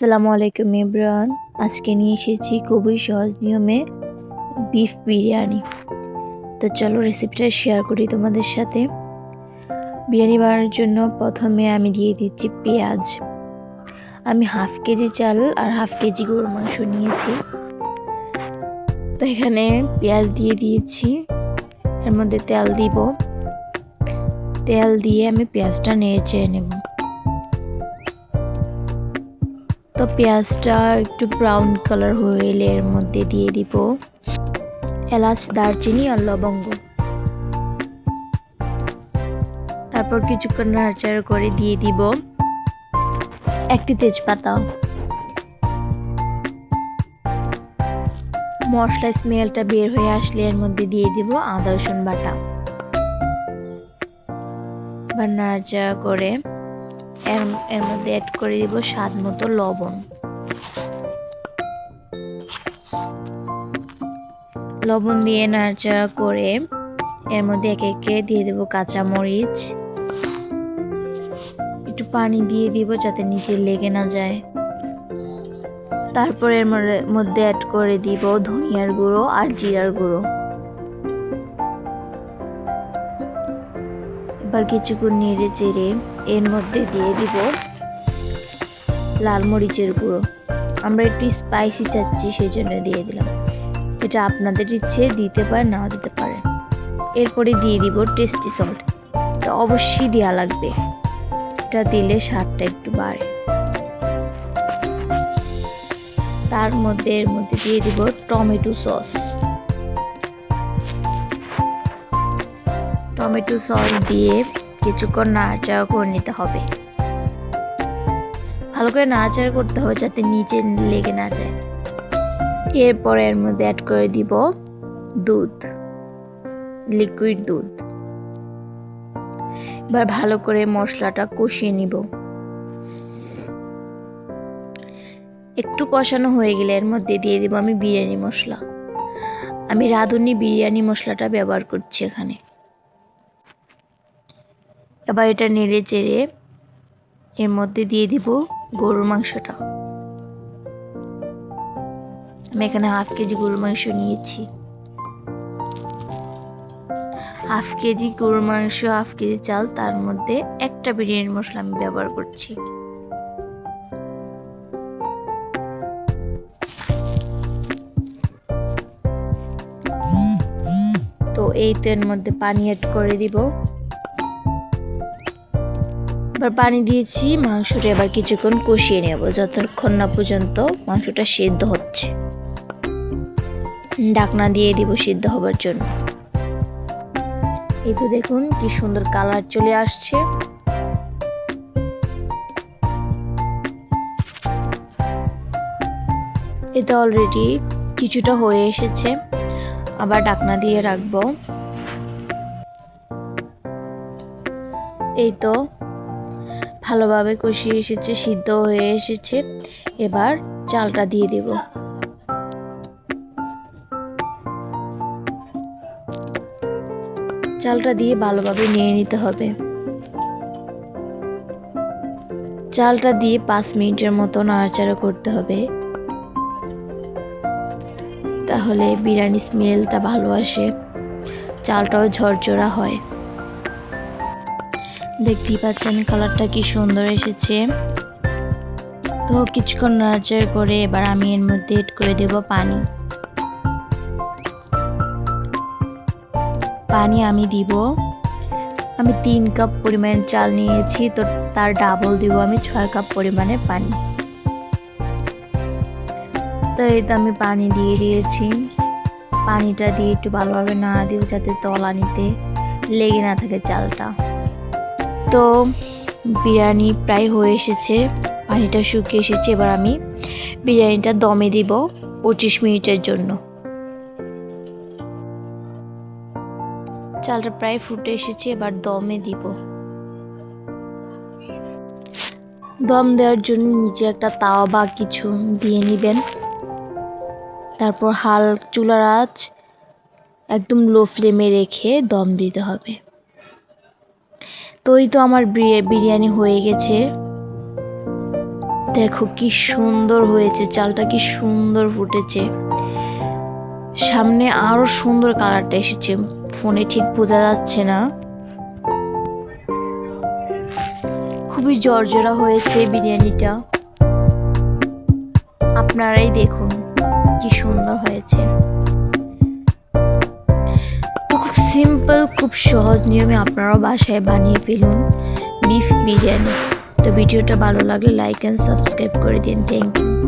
আসসালামু আলাইকুম ইব্রান আজকে নিয়ে এসেছি খুবই সহজ নিয়মে বিফ বিরিয়ানি। তো চলো রেসিপিটা শেয়ার করি তোমাদের সাথে। বিরিয়ানি বানানোর জন্য প্রথমে আমি দিয়ে দিচ্ছি পেঁয়াজ। আমি হাফ কেজি চাল আর হাফ কেজি গরুর মাংস নিয়েছি। তো এখানে পেঁয়াজ দিয়ে দিয়েছি। এর মধ্যে তেল দিব। তেল দিয়ে আমি পেঁয়াজটা নেড়ে চেড়ে নেব। তো পেঁয়াজটা একটু ব্রাউন কালার হয়ে এলে এর মধ্যে দিয়ে দিব এলাচ, দারচিনি আর লবঙ্গ। তারপর কিছুক্ষণ নাড়াচাড়া করে দিয়ে দিব একটি তেজপাতা। মশলা স্মেলটা বের হয়ে আসলে এর মধ্যে দিয়ে দিব আদা রসুন বাটা। এবার নাড়াচাড়া করে এর এর মধ্যে অ্যাড করে দিব স্বাদ মতো লবণ। লবণ দিয়ে নাড়াচাড়া করে এর মধ্যে একে একে দিয়ে দেব কাঁচা মরিচ। একটু পানি দিয়ে দিব যাতে নিচে লেগে না যায়। তারপর এর মধ্যে অ্যাড করে দিব ধনিয়ার গুঁড়ো আর জিরার গুঁড়ো। এবার কিছুক্ষণ নেড়ে চেড়ে এর মধ্যে দিয়ে দিব লাল মরিচের গুঁড়ো। আমরা একটু স্পাইসি চাচ্ছি সেই জন্য দিয়ে দিলাম। এটা আপনাদের ইচ্ছে, দিতে পারে নাও দিতে পারে এরপরে দিয়ে দিব টেস্টি সল্ট এটা অবশ্যই দেওয়া লাগবে। এটা দিলে স্বাদটা একটু বাড়ে। তার মধ্যে, এর মধ্যে দিয়ে দিব টমেটো সস। টমেটো সস দিয়ে কিছুক্ষণ নাড়াচাড়া করে নিতে হবে। ভালো করে নাড়াচাড়া করতে হবে যাতে নিচে লেগে না যায়। এরপর এর মধ্যে অ্যাড করে দিব দুধ লিকুইড দুধ। এবার ভালো করে মশলাটা কষিয়ে নিব। একটু কষানো হয়ে গেলে এর মধ্যে দিয়ে দিব আমি বিরিয়ানি মশলা। আমি রাঁধুনি বিরিয়ানি মশলাটা ব্যবহার করছি এখানে। এবার এটা নেড়ে চেড়ে এর মধ্যে দিয়ে দিব গরুর মাংসটা। আমি এখানে হাফ কেজি গরুর মাংস নিয়েছি। হাফ কেজি গরুর মাংস, হাফ কেজি চাল, তার মধ্যে একটা বিরিয়ানির মশলা আমি ব্যবহার করছি। তো এই তো এর মধ্যে পানি অ্যাড করে দিব। এবার পানি দিয়েছি, মাংসটা এবার কিছুক্ষণ কষিয়ে নেব, যতক্ষণ না পর্যন্ত মাংসটা সিদ্ধ হচ্ছে। ডাকনা দিয়ে দিব সিদ্ধ হবার জন্য। এই তো দেখুন কি সুন্দর কালার চলে আসছে। এটা অলরেডি কিছুটা হয়ে এসেছে। আবার ডাকনা দিয়ে রাখব। এই তো ভালোভাবে কষিয়ে এসেছে সিদ্ধ হয়ে এসেছে। এবার চালটা দিয়ে দেব। চালটা দিয়ে ভালোভাবে নিয়ে নিতে হবে। চালটা দিয়ে পাঁচ মিনিটের মতো নাড়াচাড়া করতে হবে। তাহলে বিরিয়ানি স্মেলটা ভালো আসে। চালটাও ঝরঝরা হয়। দেখতেই পাচ্ছেন কালারটা কি সুন্দর এসেছে। তো কিছুক্ষণ নাড়াচাড়া করে এবার আমি এর মধ্যে এড করে দেব পানি। পানি আমি দিব। আমি তিন কাপ পরিমাণ চাল নিয়েছি, তো তার ডাবল দিব আমি ছয় কাপ পরিমাণে পানি। তো এই তো আমি পানি দিয়ে দিয়েছি। পানিটা দিয়ে একটু ভালোভাবে না দিব যাতে তলা নিতে লেগে না থাকে চালটা। তো বিরিয়ানি প্রায় হয়ে এসেছে, পানিটা শুকিয়ে এসেছে, এবার আমি বিরিয়ানিটা দমে দিব পঁচিশ মিনিটের জন্য। চালটা প্রায় ফুটে এসেছে, এবার দমে দিব। দম দেওয়ার জন্য নিচে একটা তাওয়া বা কিছু দিয়ে নেবেন। তারপর হাল চুলার আঁচ একদম লো ফ্লেমে রেখে দম দিতে হবে। তো এই তো আমার বিরিয়ানি হয়ে গেছে। দেখো কি সুন্দর হয়েছে, চালটা কি সুন্দর ফুটেছে। সামনে আরও সুন্দর কালারটা এসেছে, ফোনে ঠিক বোঝা যাচ্ছে না। খুবই জর্জরা হয়েছে বিরিয়ানিটা। আপনারাই দেখুন কি সুন্দর হয়েছে। সিম্পল, খুব সহজ নিয়মে আপনারাও বাসায় বানিয়ে ফেলুন বিফ বিরিয়ানি। তো ভিডিওটা ভালো লাগলে লাইক অ্যান্ড সাবস্ক্রাইব করে দিন। Thank you